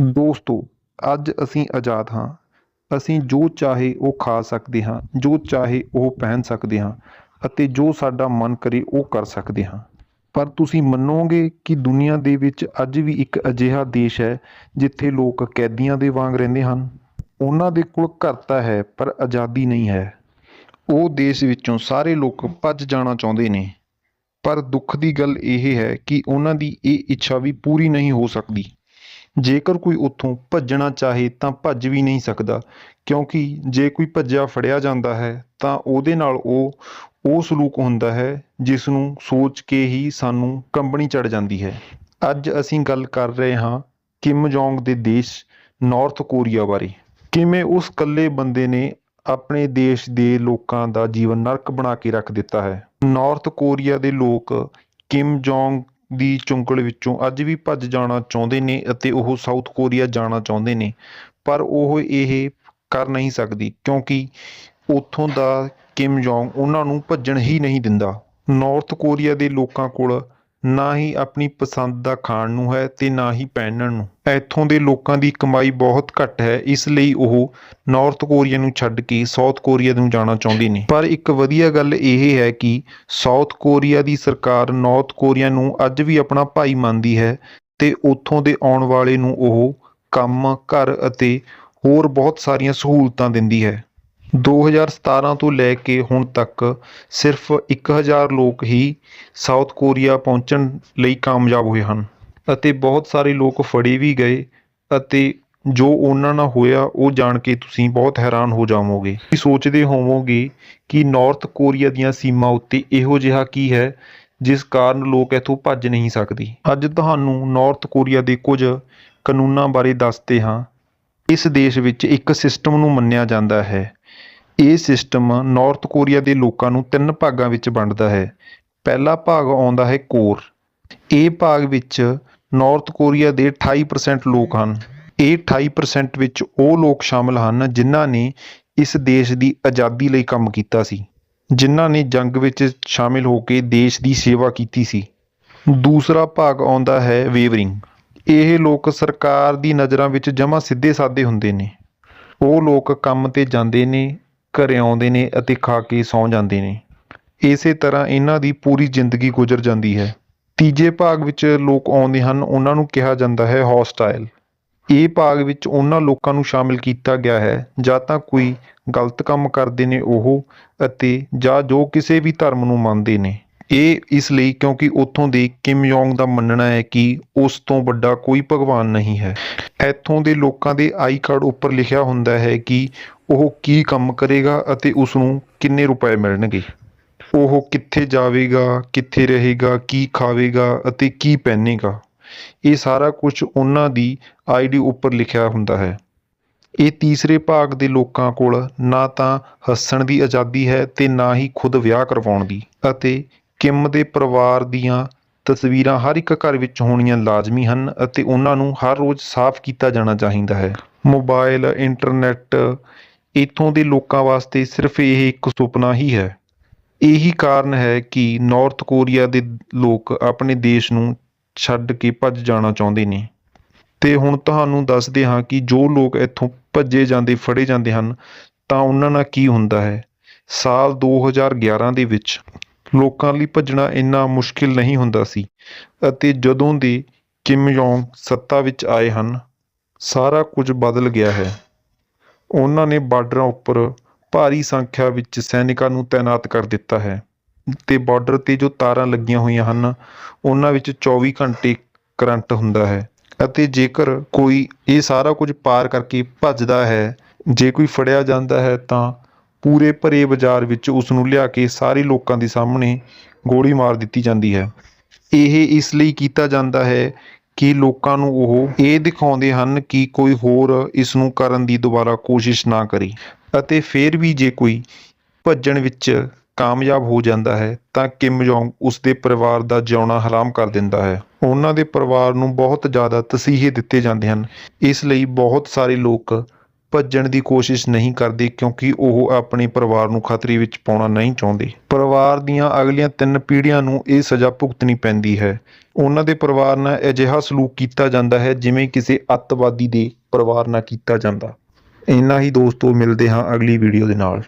ਦੋਸਤੋ, ਅੱਜ ਅਸੀਂ ਆਜ਼ਾਦ ਹਾਂ। ਅਸੀਂ ਜੋ ਚਾਹੇ ਉਹ ਖਾ ਸਕਦੇ ਹਾਂ, ਜੋ ਚਾਹੇ ਉਹ ਪਹਿਨ ਸਕਦੇ ਹਾਂ ਅਤੇ ਜੋ ਸਾਡਾ ਮਨ ਕਰੇ ਉਹ ਕਰ ਸਕਦੇ ਹਾਂ। ਪਰ ਤੁਸੀਂ ਮੰਨੋਗੇ ਕਿ ਦੁਨੀਆ ਦੇ ਵਿੱਚ ਅੱਜ ਵੀ ਇੱਕ ਅਜਿਹਾ ਦੇਸ਼ ਹੈ ਜਿੱਥੇ ਲੋਕ ਕੈਦੀਆਂ ਦੇ ਵਾਂਗ ਰਹਿੰਦੇ ਹਨ? ਉਹਨਾਂ ਦੇ ਕੋਲ ਘਰ ਤਾਂ ਹੈ, ਪਰ ਆਜ਼ਾਦੀ ਨਹੀਂ ਹੈ। ਉਹ ਦੇਸ਼ ਵਿੱਚੋਂ ਸਾਰੇ ਲੋਕ ਭੱਜ ਜਾਣਾ ਚਾਹੁੰਦੇ ਨੇ। ਪਰ ਦੁੱਖ ਦੀ ਗੱਲ ਇਹ ਹੈ ਕਿ ਉਹਨਾਂ ਦੀ ਇਹ ਇੱਛਾ ਵੀ ਪੂਰੀ ਨਹੀਂ ਹੋ ਸਕਦੀ। ਜੇਕਰ ਕੋਈ ਉੱਥੋਂ ਭੱਜਣਾ ਚਾਹੇ ਤਾਂ ਭੱਜ ਵੀ ਨਹੀਂ ਸਕਦਾ, ਕਿਉਂਕਿ ਜੇ ਕੋਈ ਭੱਜਿਆ ਫੜਿਆ ਜਾਂਦਾ ਹੈ ਤਾਂ ਉਹਦੇ ਨਾਲ ਉਹ ਉਹ ਸਲੂਕ ਹੁੰਦਾ ਹੈ ਜਿਸ ਨੂੰ ਸੋਚ ਕੇ ਹੀ ਸਾਨੂੰ ਕੰਬਣੀ ਚੜ ਜਾਂਦੀ ਹੈ। ਅੱਜ ਅਸੀਂ ਗੱਲ ਕਰ ਰਹੇ ਹਾਂ ਕਿਮ ਜੋਂਗ ਦੇ ਦੇਸ਼ ਨਾਰਥ ਕੋਰੀਆ ਬਾਰੇ। ਕਿਵੇਂ ਉਸ ਇਕੱਲੇ ਬੰਦੇ ਨੇ ਆਪਣੇ ਦੇਸ਼ ਦੇ ਲੋਕਾਂ ਦਾ ਜੀਵਨ ਨਰਕ ਬਣਾ ਕੇ ਰੱਖ ਦਿੱਤਾ ਹੈ? ਨਾਰਥ ਕੋਰੀਆ ਦੇ ਲੋਕ ਕਿਮ ਜੋਂਗ ਦੀ ਚੁੰਗਲ ਵਿੱਚੋਂ ਅੱਜ ਵੀ ਭੱਜ ਜਾਣਾ ਚਾਹੁੰਦੇ ਨੇ ਅਤੇ ਉਹ ਸਾਊਥ ਕੋਰੀਆ ਜਾਣਾ ਚਾਹੁੰਦੇ ਨੇ, ਪਰ ਉਹ ਇਹ ਕਰ ਨਹੀਂ ਸਕਦੀ ਕਿਉਂਕਿ ਉੱਥੋਂ ਦਾ ਕਿਮ ਜੋਂਗ ਉਹਨਾਂ ਨੂੰ ਭੱਜਣ ਹੀ ਨਹੀਂ ਦਿੰਦਾ। ਨਾਰਥ ਕੋਰੀਆ ਦੇ ਲੋਕਾਂ ਕੋਲ ਨਾ ਹੀ ਆਪਣੀ ਪਸੰਦ ਦਾ ਖਾਣ ਨੂੰ ਹੈ ਤੇ ਨਾ ਹੀ ਪਹਿਨਣ ਨੂੰ। ਇੱਥੋਂ ਦੇ ਲੋਕਾਂ ਦੀ ਕਮਾਈ ਬਹੁਤ ਘੱਟ ਹੈ, ਇਸ ਲਈ ਉਹ ਨਾਰਥ ਕੋਰੀਆ ਨੂੰ ਛੱਡ ਕੇ ਸਾਊਥ ਕੋਰੀਆ ਨੂੰ ਜਾਣਾ ਚਾਹੁੰਦੇ ਨੇ। ਪਰ ਇੱਕ ਵਧੀਆ ਗੱਲ ਇਹ ਹੈ ਕਿ ਸਾਊਥ ਕੋਰੀਆ ਦੀ ਸਰਕਾਰ ਨਾਰਥ ਕੋਰੀਆ ਨੂੰ ਅੱਜ ਵੀ ਆਪਣਾ ਭਾਈ ਮੰਨਦੀ ਹੈ ਤੇ ਉੱਥੋਂ ਦੇ ਆਉਣ ਵਾਲੇ ਨੂੰ ਉਹ ਕੰਮ, ਘਰ ਅਤੇ ਹੋਰ ਬਹੁਤ ਸਾਰੀਆਂ ਸਹੂਲਤਾਂ ਦਿੰਦੀ ਹੈ। 2017 ਤੋਂ ਲੈ ਕੇ ਹੁਣ ਤੱਕ ਸਿਰਫ 1000 ਲੋਕ ਹੀ ਸਾਊਥ ਕੋਰੀਆ ਪਹੁੰਚਣ ਲਈ ਕਾਮਯਾਬ ਹੋਏ ਹਨ ਅਤੇ ਬਹੁਤ ਸਾਰੇ ਲੋਕ ਫੜੇ ਵੀ ਗਏ ਅਤੇ ਜੋ ਉਹਨਾਂ ਨਾਲ ਹੋਇਆ ਉਹ ਜਾਣ ਕੇ ਤੁਸੀਂ ਬਹੁਤ ਹੈਰਾਨ ਹੋ ਜਾਵੋਗੇ। ਤੁਸੀਂ ਸੋਚਦੇ ਹੋਵੋਗੇ ਕਿ ਨਾਰਥ ਕੋਰੀਆ ਦੀਆਂ ਸੀਮਾ ਉੱਤੇ ਇਹੋ ਜਿਹਾ ਕੀ ਹੈ ਜਿਸ ਕਾਰਨ ਲੋਕ ਇੱਥੋਂ ਭੱਜ ਨਹੀਂ ਸਕਦੇ। ਅੱਜ ਤੁਹਾਨੂੰ ਨਾਰਥ ਕੋਰੀਆ ਦੇ ਕੁਝ ਕਾਨੂੰਨਾਂ ਬਾਰੇ ਦੱਸਦੇ ਹਾਂ। ਇਸ ਦੇਸ਼ ਵਿੱਚ ਇੱਕ ਸਿਸਟਮ ਨੂੰ ਮੰਨਿਆ ਜਾਂਦਾ ਹੈ। ਇਹ ਸਿਸਟਮ ਨਾਰਥ ਕੋਰੀਆ ਦੇ ਲੋਕਾਂ ਨੂੰ ਤਿੰਨ ਭਾਗਾਂ ਵਿੱਚ ਵੰਡਦਾ ਹੈ। ਪਹਿਲਾ ਭਾਗ ਆਉਂਦਾ ਹੈ ਕੋਰ। ਇਹ ਭਾਗ ਵਿੱਚ ਨਾਰਥ ਕੋਰੀਆ ਦੇ 28% ਲੋਕ ਹਨ। ਇਹ 28% ਵਿੱਚ ਉਹ ਲੋਕ ਸ਼ਾਮਲ ਹਨ ਜਿਨ੍ਹਾਂ ਨੇ ਇਸ ਦੇਸ਼ ਦੀ ਆਜ਼ਾਦੀ ਲਈ ਕੰਮ ਕੀਤਾ ਸੀ, ਜਿਨ੍ਹਾਂ ਨੇ ਜੰਗ ਵਿੱਚ ਸ਼ਾਮਿਲ ਹੋ ਕੇ ਦੇਸ਼ ਦੀ ਸੇਵਾ ਕੀਤੀ ਸੀ। ਦੂਸਰਾ ਭਾਗ ਆਉਂਦਾ ਹੈ ਵੇਵਰਿੰਗ ਇਹ ਲੋਕ ਸਰਕਾਰ ਦੀ ਨਜ਼ਰਾਂ ਵਿੱਚ ਜਮਾ ਸਿੱਧੇ ਸਾਦੇ ਹੁੰਦੇ ਨੇ। ਉਹ ਲੋਕ ਕੰਮ ਤੇ ਜਾਂਦੇ ਨੇ ਘਰੇ ਆਉਂਦੇ ਨੇ ਅਤੇ ਖਾ ਕੇ ਸੌਂ ਜਾਂਦੇ ਨੇ। ਇਸੇ ਤਰ੍ਹਾਂ ਇਹਨਾਂ ਦੀ ਪੂਰੀ ਜ਼ਿੰਦਗੀ ਗੁਜ਼ਰ ਜਾਂਦੀ ਹੈ। ਤੀਜੇ ਭਾਗ ਵਿੱਚ ਲੋਕ ਆਉਂਦੇ ਹਨ, ਉਹਨਾਂ ਨੂੰ ਕਿਹਾ ਜਾਂਦਾ ਹੈ ਹੌਸਟਾਈਲ ਇਹ ਭਾਗ ਵਿੱਚ ਉਹਨਾਂ ਲੋਕਾਂ ਨੂੰ ਸ਼ਾਮਿਲ ਕੀਤਾ ਗਿਆ ਹੈ, ਜਾਂ ਤਾਂ ਕੋਈ ਗਲਤ ਕੰਮ ਕਰਦੇ ਨੇ ਉਹ ਅਤੇ ਜਾਂ ਜੋ ਕਿਸੇ ਵੀ ਧਰਮ ਨੂੰ ਮੰਨਦੇ ਨੇ। ਇਹ ਇਸ ਲਈ ਕਿਉਂਕਿ ਉੱਥੋਂ ਦੇ ਕਿਮ ਯੋਂਗ ਦਾ ਮੰਨਣਾ ਹੈ ਕਿ ਉਸ ਤੋਂ ਵੱਡਾ ਕੋਈ ਭਗਵਾਨ ਨਹੀਂ ਹੈ। ਇੱਥੋਂ ਦੇ ਲੋਕਾਂ ਦੇ ਆਈ ਕਾਰਡ ਉੱਪਰ ਲਿਖਿਆ ਹੁੰਦਾ ਹੈ ਕਿ ਉਹ ਕੀ ਕੰਮ ਕਰੇਗਾ ਅਤੇ ਉਸ ਨੂੰ ਕਿੰਨੇ ਰੁਪਏ ਮਿਲਣਗੇ। ਉਹ ਕਿੱਥੇ ਜਾਵੇਗਾ, ਕਿੱਥੇ ਰਹੇਗਾ, ਕੀ ਖਾਵੇਗਾ ਅਤੇ ਕੀ ਪਹਿਨੇਗਾ। ਇਹ ਸਾਰਾ ਕੁਝ ਉਹਨਾਂ ਦੀ ਆਈਡੀ ਉੱਪਰ ਲਿਖਿਆ ਹੁੰਦਾ ਹੈ। ਇਹ ਤੀਸਰੇ ਭਾਗ ਦੇ ਲੋਕਾਂ ਕੋਲ ਨਾ ਤਾਂ ਹੱਸਣ ਦੀ ਆਜ਼ਾਦੀ ਹੈ ਤੇ ਨਾ ਹੀ ਖੁਦ ਵਿਆਹ ਕਰਵਾਉਣ ਦੀ ਅਤੇ ਕਿਮ ਦੇ ਪਰਿਵਾਰ ਦੀਆਂ ਤਸਵੀਰਾਂ ਹਰ ਇੱਕ ਘਰ ਵਿੱਚ ਹੋਣੀਆਂ ਲਾਜ਼ਮੀ ਹਨ ਅਤੇ ਉਹਨਾਂ ਨੂੰ ਹਰ ਰੋਜ਼ ਸਾਫ਼ ਕੀਤਾ ਜਾਣਾ ਚਾਹੀਦਾ ਹੈ। ਮੋਬਾਈਲ ਇੰਟਰਨੈਟ, ਇੱਥੋਂ ਦੇ ਲੋਕਾਂ ਵਾਸਤੇ ਸਿਰਫ ਇਹ ਇੱਕ ਸੁਪਨਾ ਹੀ ਹੈ। ਇਹੀ ਕਾਰਨ ਹੈ ਕਿ ਨਾਰਥ ਕੋਰੀਆ ਦੇ ਲੋਕ ਆਪਣੇ ਦੇਸ਼ ਨੂੰ ਛੱਡ ਕੇ ਭੱਜ ਜਾਣਾ ਚਾਹੁੰਦੇ ਨੇ। ਤੇ ਹੁਣ ਤੁਹਾਨੂੰ ਦੱਸਦੇ ਹਾਂ ਕਿ ਜੋ ਲੋਕ ਇੱਥੋਂ ਭੱਜੇ ਜਾਂਦੇ, ਫੜੇ ਜਾਂਦੇ ਹਨ, ਤਾਂ ਉਹਨਾਂ ਨਾਲ ਕੀ ਹੁੰਦਾ ਹੈ। ਸਾਲ 2011 ਦੇ ਵਿੱਚ ਲੋਕਾਂ ਲਈ ਭੱਜਣਾ ਇੰਨਾ ਮੁਸ਼ਕਿਲ ਨਹੀਂ ਹੁੰਦਾ ਸੀ। ਅਤੇ ਜਦੋਂ ਦੇ ਕਿਮ ਯੋਂਗ ਸੱਤਾ ਵਿੱਚ ਆਏ ਹਨ, ਸਾਰਾ ਕੁਝ ਬਦਲ ਗਿਆ ਹੈ। ਉਹਨਾਂ ਨੇ ਬਾਰਡਰਾਂ ਉੱਪਰ ਭਾਰੀ ਸੰਖਿਆ ਵਿੱਚ ਸੈਨਿਕਾਂ ਨੂੰ ਤਾਇਨਾਤ ਕਰ ਦਿੱਤਾ ਹੈ ਤੇ ਬਾਰਡਰ ਤੇ ਜੋ ਤਾਰਾਂ ਲੱਗੀਆਂ ਹੋਈਆਂ ਹਨ, ਉਹਨਾਂ ਵਿੱਚ 24 ਘੰਟੇ ਕਰੰਟ ਹੁੰਦਾ ਹੈ। ਅਤੇ ਜੇਕਰ ਕੋਈ ਇਹ ਸਾਰਾ ਕੁਝ ਪਾਰ ਕਰਕੇ ਭੱਜਦਾ ਹੈ, ਜੇ ਕੋਈ ਫੜਿਆ ਜਾਂਦਾ ਹੈ ਤਾਂ ਪੂਰੇ ਭਰੇ ਬਾਜ਼ਾਰ ਵਿੱਚ ਉਸ ਨੂੰ ਲਿਆ ਕੇ ਸਾਰੇ ਲੋਕਾਂ ਦੇ ਸਾਹਮਣੇ ਗੋਲੀ ਮਾਰ ਦਿੱਤੀ ਜਾਂਦੀ ਹੈ। ਇਹ ਇਸ ਲਈ ਕੀਤਾ ਜਾਂਦਾ ਹੈ ਕਿ ਲੋਕਾਂ ਨੂੰ ਉਹ ਇਹ ਦਿਖਾਉਂਦੇ ਹਨ ਕਿ ਕੋਈ ਹੋਰ ਇਸ ਨੂੰ ਕਰਨ ਦੀ ਦੁਬਾਰਾ ਕੋਸ਼ਿਸ਼ ਨਾ ਕਰੇ ਅਤੇ ਫਿਰ ਵੀ ਜੇ ਕੋਈ ਭੱਜਣ ਵਿੱਚ ਕਾਮਯਾਬ ਹੋ ਜਾਂਦਾ ਹੈ ਤਾਂ ਕਿਮ ਜੋਂਗ ਉਸ ਦੇ ਪਰਿਵਾਰ ਦਾ ਜਿਉਣਾ ਹਰਾਮ ਕਰ ਦਿੰਦਾ ਹੈ। ਉਹਨਾਂ ਦੇ ਪਰਿਵਾਰ ਨੂੰ ਬਹੁਤ ਜ਼ਿਆਦਾ ਤਸੀਹੇ ਦਿੱਤੇ ਜਾਂਦੇ ਹਨ। ਇਸ ਲਈ ਬਹੁਤ ਸਾਰੇ ਲੋਕ ਭੱਜਣ ਦੀ ਕੋਸ਼ਿਸ਼ ਨਹੀਂ ਕਰਦੇ ਕਿਉਂਕਿ ਉਹ ਆਪਣੇ ਪਰਿਵਾਰ ਨੂੰ ਖਤਰੇ ਵਿੱਚ ਪਾਉਣਾ ਨਹੀਂ ਚਾਹੁੰਦੇ। ਪਰਿਵਾਰ ਦੀਆਂ ਅਗਲੀਆਂ ਤਿੰਨ ਪੀੜ੍ਹੀਆਂ ਨੂੰ ਇਹ ਸਜ਼ਾ ਭੁਗਤਣੀ ਪੈਂਦੀ ਹੈ। ਉਹਨਾਂ ਦੇ ਪਰਿਵਾਰ ਨਾਲ ਅਜਿਹਾ ਸਲੂਕ ਕੀਤਾ ਜਾਂਦਾ ਹੈ ਜਿਵੇਂ ਕਿਸੇ ਅੱਤਵਾਦੀ ਦੇ ਪਰਿਵਾਰ ਨਾਲ ਕੀਤਾ ਜਾਂਦਾ। ਇੰਨਾ ਹੀ ਦੋਸਤੋ, ਮਿਲਦੇ ਹਾਂ ਅਗਲੀ ਵੀਡੀਓ ਦੇ ਨਾਲ।